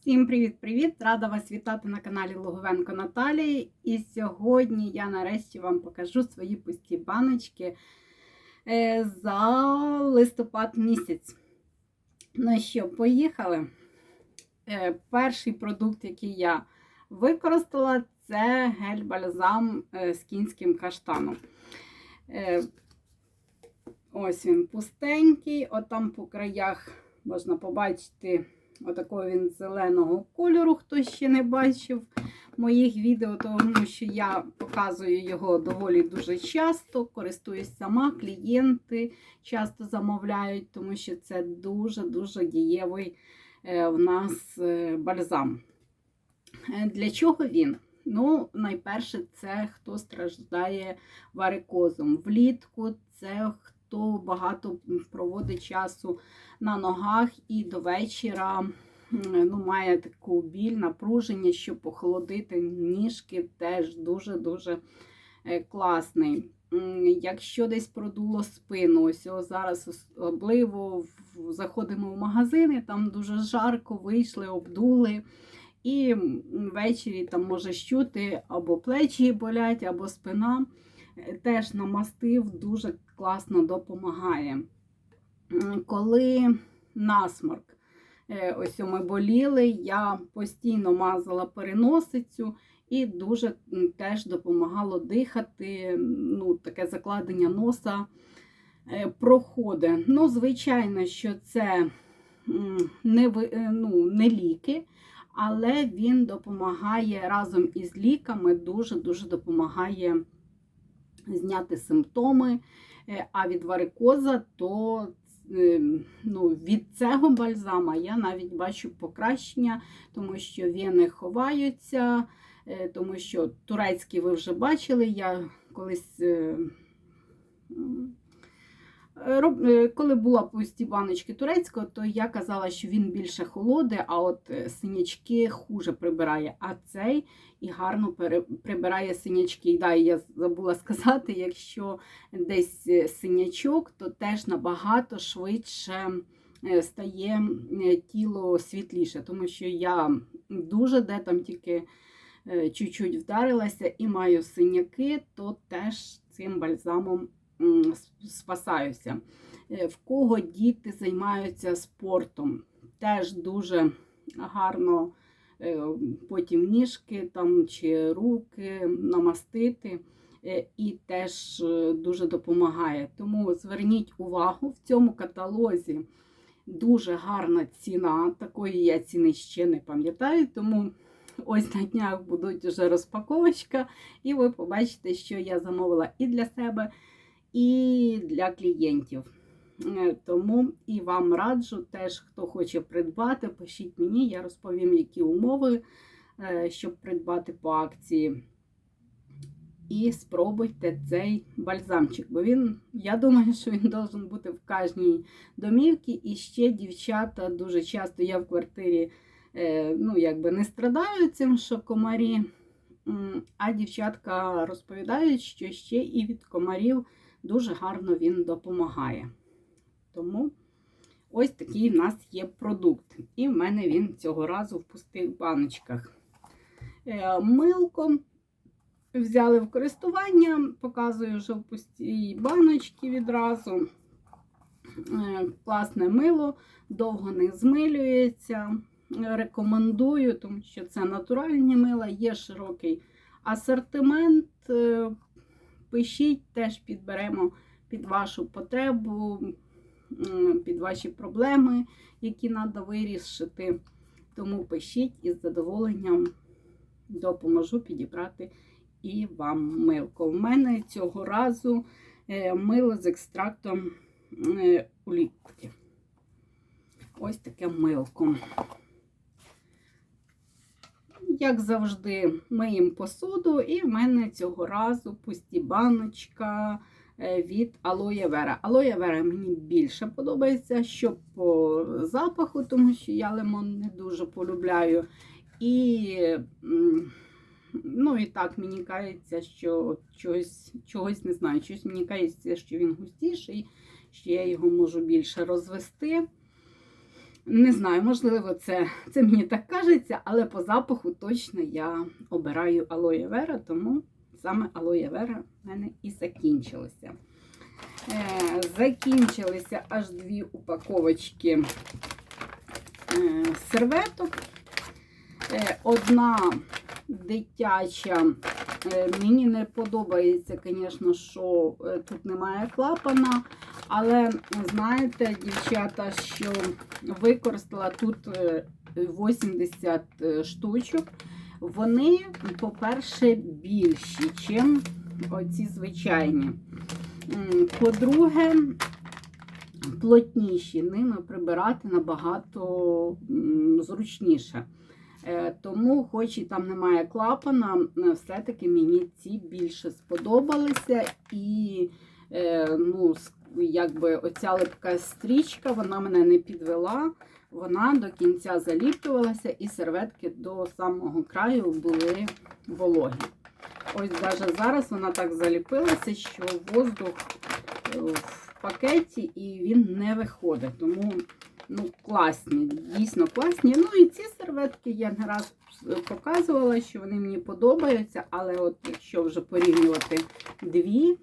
Всім привіт-привіт! Рада вас вітати на каналі Логовенко Наталії. І сьогодні я нарешті вам покажу свої пусті баночки е, за листопад місяць. Ну що, поїхали. Е, Перший продукт, який я використала, це гель-бальзам е, з кінським каштаном. Ось він пустенький, отам по краях можна побачити. Отакого він зеленого кольору, хто ще не бачив моїх відео, тому що я показую його доволі дуже часто, користуюсь сама, клієнти часто замовляють, тому що це дуже-дуже дієвий е, в нас е, бальзам. Е, Для чого він? Ну, найперше, це хто страждає варикозом. Влітку це хто багато проводить часу на ногах і до вечора ну, має таку біль, напруження, щоб охолодити ніжки, теж дуже-дуже е, класний. Якщо десь продуло спину, ось зараз особливо заходимо в магазини, там дуже жарко вийшли, обдули. І ввечері там може щути або плечі болять, або спина. Е, теж намастив, дуже класно допомагає. Коли насморк, е, ось ми боліли, я постійно мазала переносицю і дуже теж допомагало дихати, ну, таке закладення носа е, проходить. Ну, звичайно, що це не, ну, не ліки, але він допомагає разом із ліками, дуже-дуже допомагає зняти симптоми. А від варикоза, то ну, від цього бальзама я навіть бачу покращення, тому що вени ховаються, тому що турецькі ви вже бачили, я колись. Коли була пусті баночки турецького, то я казала, що він більше холоде, а от синячки хуже прибирає. А цей і гарно прибирає синячки. І да, я забула сказати, якщо десь синячок, то теж набагато швидше стає тіло світліше, тому що я дуже де там тільки чуть-чуть вдарилася і маю синяки, то теж цим бальзамом спасаюся. В кого діти займаються спортом, теж дуже гарно потім ніжки там, чи руки намастити, і теж дуже допомагає. Тому зверніть увагу, в цьому каталозі дуже гарна ціна. Такої я ціни ще не пам'ятаю, тому ось на днях будуть вже розпаковочка, і ви побачите, що я замовила і для себе і для клієнтів. Е, тому і вам раджу теж, хто хоче придбати, пишіть мені, я розповім, які умови, е, щоб придбати по акції. І спробуйте цей бальзамчик, бо він, я думаю, що він должен бути в кожній домівці. І ще дівчата дуже часто я в квартирі е, ну, якби не страдаю цим, що комарі, а дівчатка розповідають, що ще і від комарів дуже гарно він допомагає. Тому ось такий в нас є продукт. І в мене він цього разу в пустих баночках. Е, милко взяли в користування, показую вже в пустій баночці відразу. Е, класне мило, довго не змилюється. Рекомендую, тому що це натуральні мила, є широкий асортимент. Е, пишіть, теж підберемо під вашу потребу, під ваші проблеми, які треба вирішити. Тому пишіть із задоволенням допоможу підібрати і вам милко. У мене цього разу е, мило з екстрактом е, у лікуді. Ось таке милко. Як завжди, миємо посуду, і в мене цього разу пусті баночка е, від алоє вера. Алоє вера мені більше подобається, що по запаху, тому що я лимон не дуже полюбляю. І ну, і так мені кається, що чогось, чогось не знаю, щось мені кається, що він густіший, що я його можу більше розвести. Не знаю, можливо, це, це мені так кажеться, але по запаху точно я обираю алоє вера, тому саме алоє вера в мене і закінчилося. Е, закінчилися аж дві упаковочки е, серветок. Е, одна дитяча. Е, Мені не подобається, звісно, що е, тут немає клапана. Але знаєте, дівчата, що використала тут е, 80 штучок, вони, по-перше, більші, ніж оці звичайні. По-друге, плотніші, ними прибирати набагато зручніше. Е, Тому, хоч і там немає клапана, е, все-таки мені ці більше сподобалися. І е, ну, якби оця липка стрічка, вона мене не підвела. Вона до кінця заліплювалася, і серветки до самого краю були вологі. Ось навіть зараз вона так заліпилася, що воздух е, в пакеті і він не виходить. Тому ну, класні, дійсно класні. Ну і ці серветки я не раз показувала, що вони мені подобаються, але от якщо вже порівнювати дві е,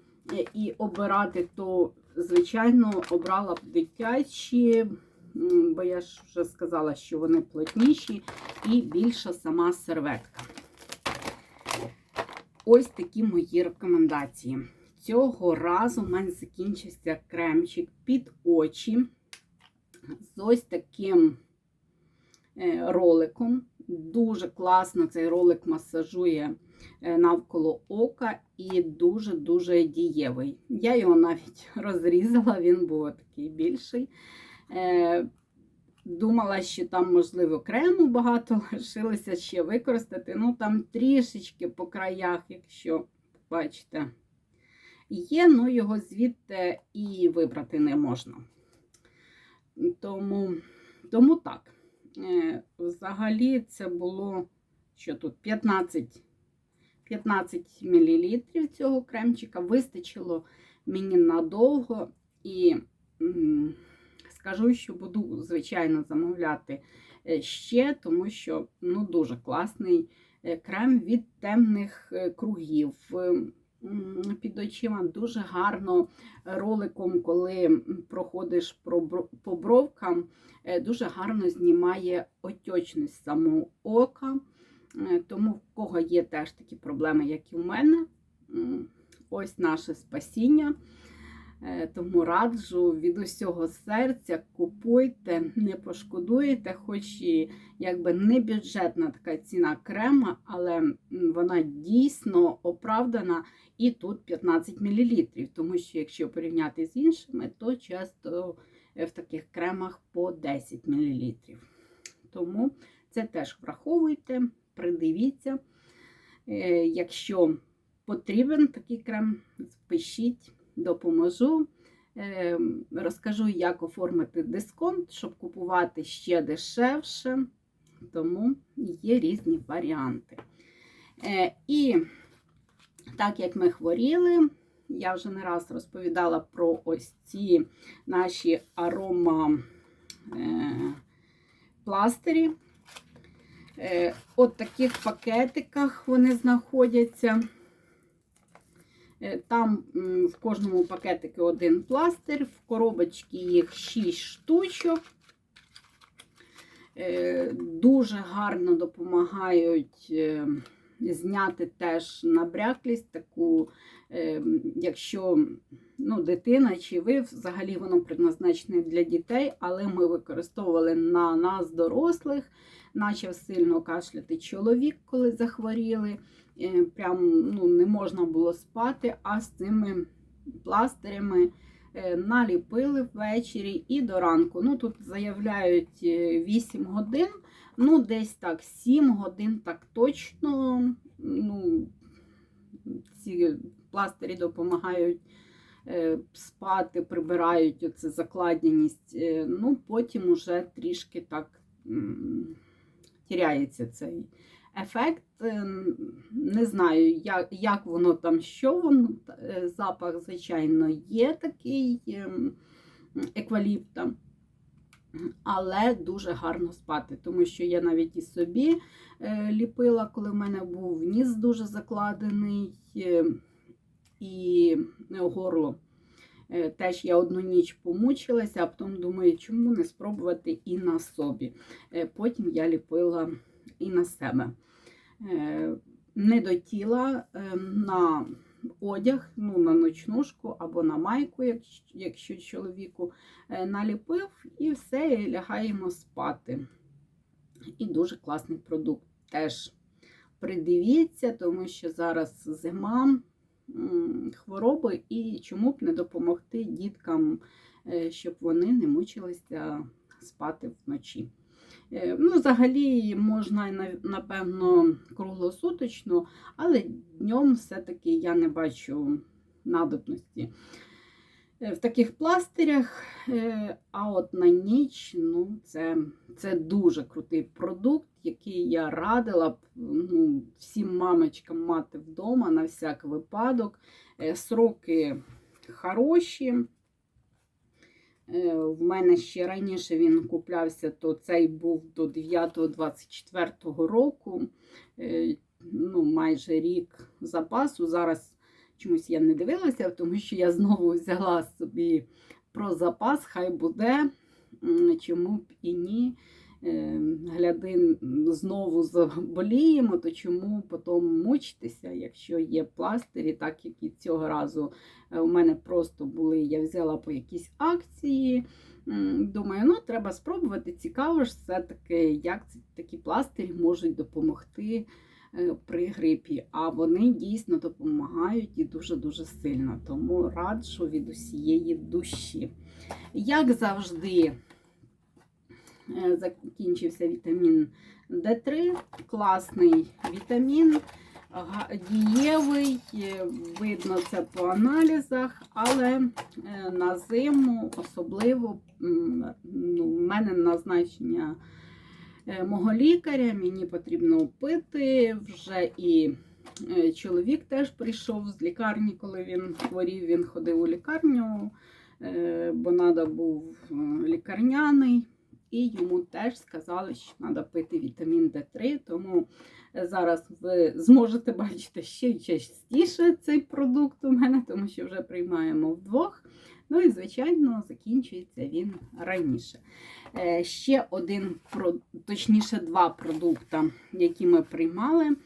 і обирати, то звичайно обрала б дитячі, бо я ж вже сказала, що вони плотніші і більша сама серветка. Ось такі мої рекомендації. Цього разу в мене закінчився кремчик під очі з ось таким е, роликом. Дуже класно цей ролик масажує е, навколо ока і дуже-дуже дієвий. Я його навіть розрізала, він був такий більший. Е, Думала, що там, можливо, крему багато лишилося ще використати. Ну, там трішечки по краях, якщо бачите, є, ну його звідти і вибрати не можна. Тому, тому так. Е, Взагалі це було що тут 15, 15 мл цього кремчика. Вистачило мені надовго і скажу, що буду, звичайно, замовляти е, ще, тому що ну, дуже класний е, крем від темних е, кругів. Під очима дуже гарно роликом, коли проходиш по бровкам, дуже гарно знімає отечність самого ока. Е, Тому в кого є теж такі проблеми, як і в мене, ось наше спасіння. Е, Тому раджу від усього серця купуйте, не пошкодуєте, хоч і якби не бюджетна така ціна крема, але вона дійсно оправдана і тут 15 мл. Тому що якщо порівняти з іншими, то часто в таких кремах по 10 мл. Тому це теж враховуйте, придивіться. Е, Якщо потрібен такий крем, пишіть, допоможу. Е, Розкажу, як оформити дисконт, щоб купувати ще дешевше. Тому є різні варіанти. Е, І так як ми хворіли, я вже не раз розповідала про ось ці наші арома пластирі. Е, От таких пакетиках вони знаходяться. Е, Там в кожному пакетику один пластир, в коробочці їх 6 штучок. Е, Дуже гарно допомагають зняти теж набряклість, таку, е, якщо ну, дитина чи ви, взагалі воно предназначене для дітей, але ми використовували на нас, дорослих, почав сильно кашляти чоловік, коли захворіли. Е, Прям ну, не можна було спати, а з цими пластирями е, наліпили ввечері і до ранку. Ну, тут заявляють е, 8 годин, ну, десь так 7 годин, так точно. Ну, ці пластирі допомагають е, спати, прибирають оце закладеність. Е, Ну, потім уже трішки так тіряється цей ефект. Е, Не знаю, як, як воно там, що воно. Запах, звичайно, є такий ем, екваліпта. Але дуже гарно спати, тому що я навіть і собі е, ліпила, коли в мене був ніс дуже закладений е, і горло. Е, Теж я одну ніч помучилася, а потім думаю, чому не спробувати і на собі. Потім я ліпила і на себе. Не до тіла на одяг, ну, на ночнушку або на майку, якщо, чоловіку е, наліпив, і все, і лягаємо спати. І дуже класний продукт. Теж придивіться, тому що зараз зима, хвороби, і чому б не допомогти діткам, е, щоб вони не мучилися спати вночі. Е, Ну, взагалі можна напевно круглосуточно, але днем все-таки я не бачу надобності е, в таких пластирях. Е, А от на ніч ну, це, це дуже крутий продукт, який я радила б ну, всім мамочкам мати вдома на всяк випадок. Сроки хороші. Е, В мене ще раніше він куплявся, то цей був до 9-24 року. Е, Ну, майже рік запасу. Зараз чомусь я не дивилася, тому що я знову взяла собі про запас, хай буде. Чому б і ні. Е, Гляди, знову заболіємо, то чому потім мучитися, якщо є пластирі, так як і цього разу Е, У мене просто були, я взяла по якійсь акції. Думаю, ну треба спробувати. Цікаво ж все-таки, як такі пластирі можуть допомогти е, при грипі. А вони дійсно допомагають і дуже-дуже сильно. Тому раджу від усієї душі. Як завжди, закінчився вітамін D3, класний вітамін дієвий, е, видно це по аналізах, але е, на зиму особливо ну, в мене назначення е, мого лікаря, мені потрібно пити вже і. е, Чоловік теж прийшов з лікарні, коли він хворів, він ходив у лікарню, е, бо треба був е, лікарняний, і йому теж сказали, що треба пити вітамін D3, тому Зараз ви зможете бачити ще частіше цей продукт у мене, тому що вже приймаємо вдвох. Ну і, звичайно, закінчується він раніше. Е, Ще один, точніше, два продукти, які ми приймали,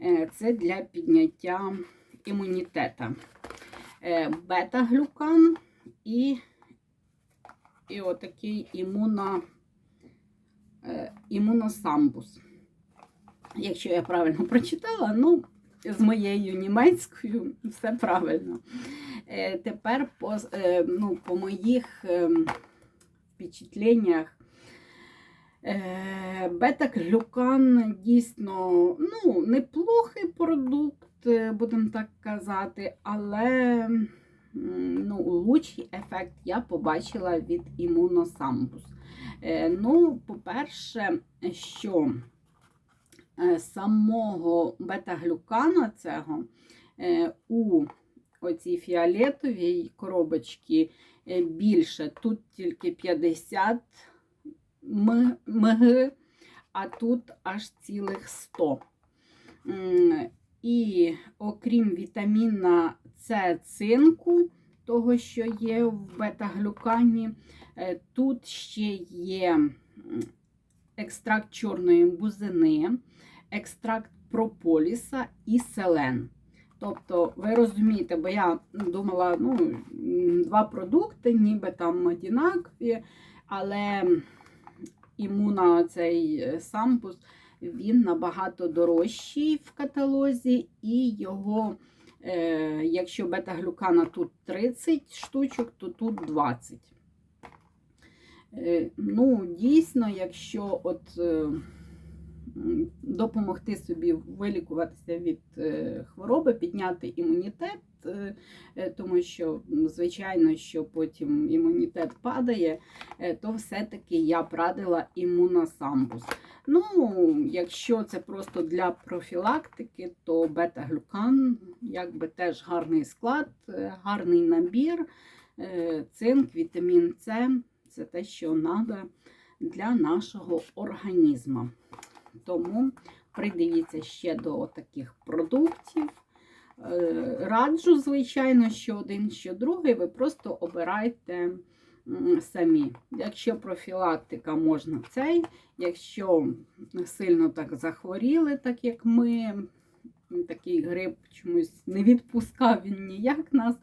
е, це для підняття імунітету. Е, Бета-глюкан і, і отакий імуно, е, імуносамбус якщо я правильно прочитала, ну, з моєю німецькою все правильно. Е, Тепер по, е, ну, по моїх е, впечатленнях. Е, Бета-глюкан дійсно ну, неплохий продукт, е, будемо так казати, але ну, лучший ефект я побачила від імуносамбус. Е, Ну, по-перше, що е, самого бета-глюкана цього е, у оцій фіолетовій коробочці більше. Тут тільки 50 мг, а тут аж цілих 100. І окрім вітаміна С цинку, того, що є в бета-глюкані, е, тут ще є екстракт чорної бузини, екстракт прополіса і селен. Тобто, ви розумієте, бо я думала, ну, два продукти, ніби там одинакові, але імуна цей е, сампус, він набагато дорожчий в каталозі, і його, якщо бета-глюкана тут 30 штучок, то тут 20. Е, Ну, дійсно, якщо от е, допомогти собі вилікуватися від е, хвороби, підняти імунітет, е, е, тому що, звичайно, що потім імунітет падає, е, то все-таки я б радила імуносамбус. Ну, якщо це просто для профілактики, то бета-глюкан, якби теж гарний склад, е, гарний набір, е, цинк, вітамін С. це те, що треба для нашого організму. Тому придивіться ще до таких продуктів. Е, Раджу, звичайно, що один, що другий, ви просто обирайте самі. Якщо профілактика, можна цей. Якщо сильно так захворіли, так як ми, такий грип чомусь не відпускав він ніяк нас,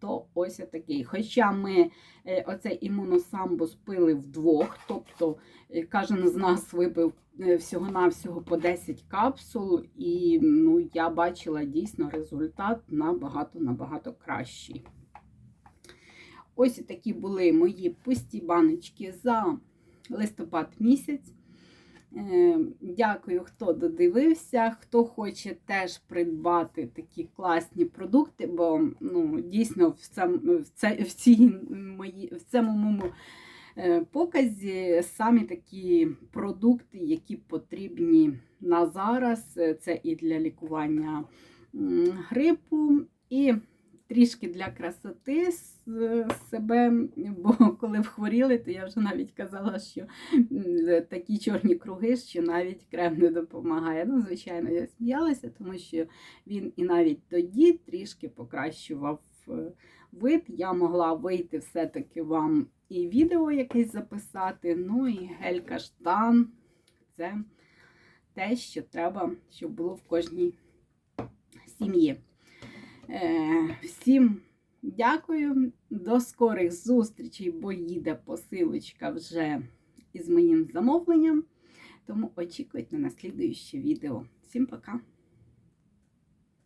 то ось такий. Хоча ми е, оцей імуносамбус пили вдвох, тобто е, кожен з нас випив всього-навсього по 10 капсул, і ну, я бачила дійсно результат набагато-набагато кращий. Ось такі були мої пусті баночки за листопад місяць. Е, Дякую, хто додивився. Хто хоче теж придбати такі класні продукти, бо ну, дійсно в, цьому, в, це, в, цій в цьому моєму е, показі самі такі продукти, які потрібні на зараз. Е, Це і для лікування грипу, і трішки для красоти себе. Бо коли хворіли, то я вже навіть казала, що такі чорні круги, що навіть крем не допомагає. Ну, звичайно, я сміялася, тому що він і навіть тоді трішки покращував е, вид. Я могла вийти все-таки вам і відео якесь записати. Ну і гель-каштан це те, що треба, щоб було в кожній сім'ї. Е, Всім дякую, до скорих зустрічей, бо їде посилочка вже із моїм замовленням. Тому очікуйте на слідуюче відео. Всім пока!